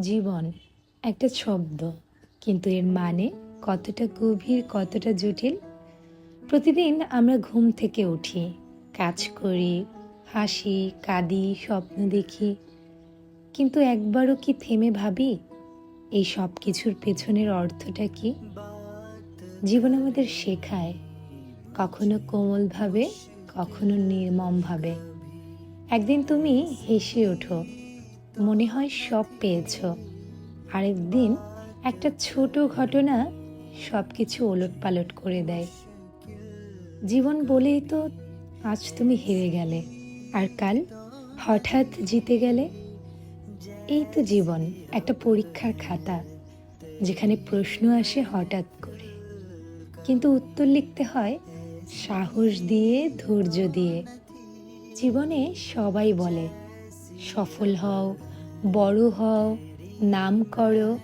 জীবন, একটা শব্দ। কিন্তু এর মানে কতটা গভীর, কতটা জটিল? প্রতিদিন আমরা ঘুম থেকে উঠি, কাজ করি, হাসি, কাঁদি, স্বপ্ন দেখি। কিন্তু একবারও কি থেমে ভাবি, এই সব কিছুর পেছনের অর্থটা কি? জীবন আমাদের শেখায়, কখনো কোমলভাবে, কখনো নির্মমভাবে। একদিন তুমি হেসে ওঠো মনে হয় সব পেয়েছ। আরেকদিন একটা ছোট ঘটনা সব কিছু ওলট পালট করে দেয়। জীবন বলেই তো আজ তুমি হেরে গেলে, আর কাল হঠাৎ জিতে গেলে? এই তো জীবন, একটা পরীক্ষার খাতা, যেখানে প্রশ্ন আসে হঠাৎ করে। কিন্তু উত্তর লিখতে হয় সাহস দিয়ে, ধৈর্য দিয়ে। জীবনে সবাই বলে সফল হও, বড় হও, নাম করো।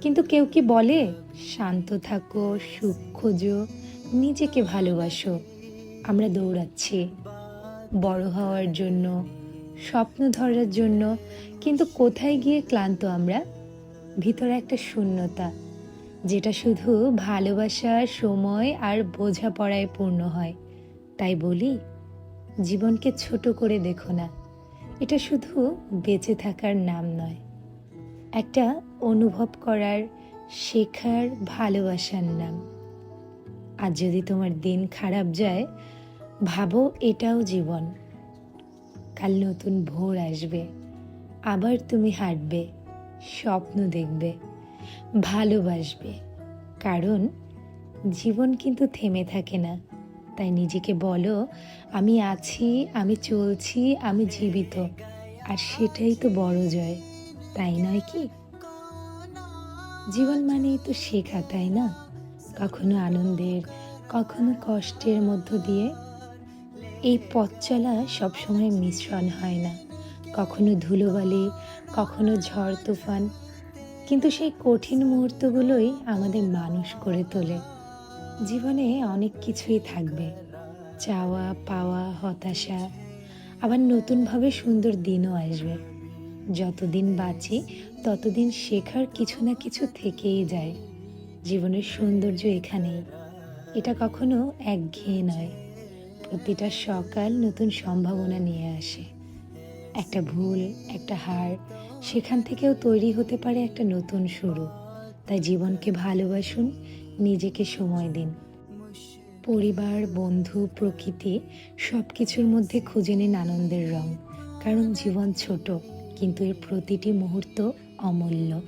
কিন্তু কেউ কি বলে, শান্ত থাকো, সুখ খোঁজো, নিজেকে ভালোবাসো। আমরা দৌড়াচ্ছি, বড় হওয়ার জন্য, স্বপ্ন ধরার জন্য। কিন্তু কোথায় গিয়ে ক্লান্ত আমরা? ভিতরে একটা শূন্যতা, যেটা শুধু ভালোবাসা, সময় আর বোঝাপড়ায় পূর্ণ হয়। তাই বলি, জীবনকে ছোট করে দেখো না। এটা শুধু বেঁচে থাকার নাম নয়, একটা অনুভব করার, শেখার, ভালোবাসার নাম। আর যদি তোমার দিন খারাপ যায়, ভাবো এটাও জীবন। কাল নতুন ভোর আসবে, আবার তুমি হাঁটবে, স্বপ্ন দেখবে, ভালোবাসবে। কারণ জীবন কিন্তু থেমে থাকে না। তাই নিজেকে বলো, আমি আছি, আমি চলছি, আমি জীবিত। আর সেটাই তো বড় জয়, তাই নয় কি? জীবন মানেই তো শেখা, তাই না? কখনো আনন্দের, কখনো কষ্টের মধ্য দিয়ে। এই পথ চলা সবসময় মিশ্রণ হয় না। কখনো ধুলোবালি, কখনো ঝড় তুফান, কিন্তু সেই কঠিন মুহূর্তগুলোই আমাদের মানুষ করে তোলে। জীবনে অনেক কিছুই থাকবে। চাওয়া, পাওয়া, হতাশা, আবার নতুনভাবে সুন্দর দিনও আসবে। যতদিন বাঁচি, ততদিন শেখার কিছু না কিছু থেকেই যায়। জীবনের সৌন্দর্য এখানেই। এটা কখনো একঘেয়ে নয়। প্রতিটা সকাল নতুন সম্ভাবনা নিয়ে আসে। একটা ভুল, একটা হার, সেখান থেকেও তৈরি হতে পারে একটা নতুন শুরু। তাই জীবনকে ভালোবাসুন নিজেকে সময় দিন। পরিবার, বন্ধু, প্রকৃতি সব কিছুর মধ্যে খুঁজে নিন আনন্দের রং। কারণ জীবন ছোট, কিন্তু এর প্রতিটি মুহূর্ত অমূল্য।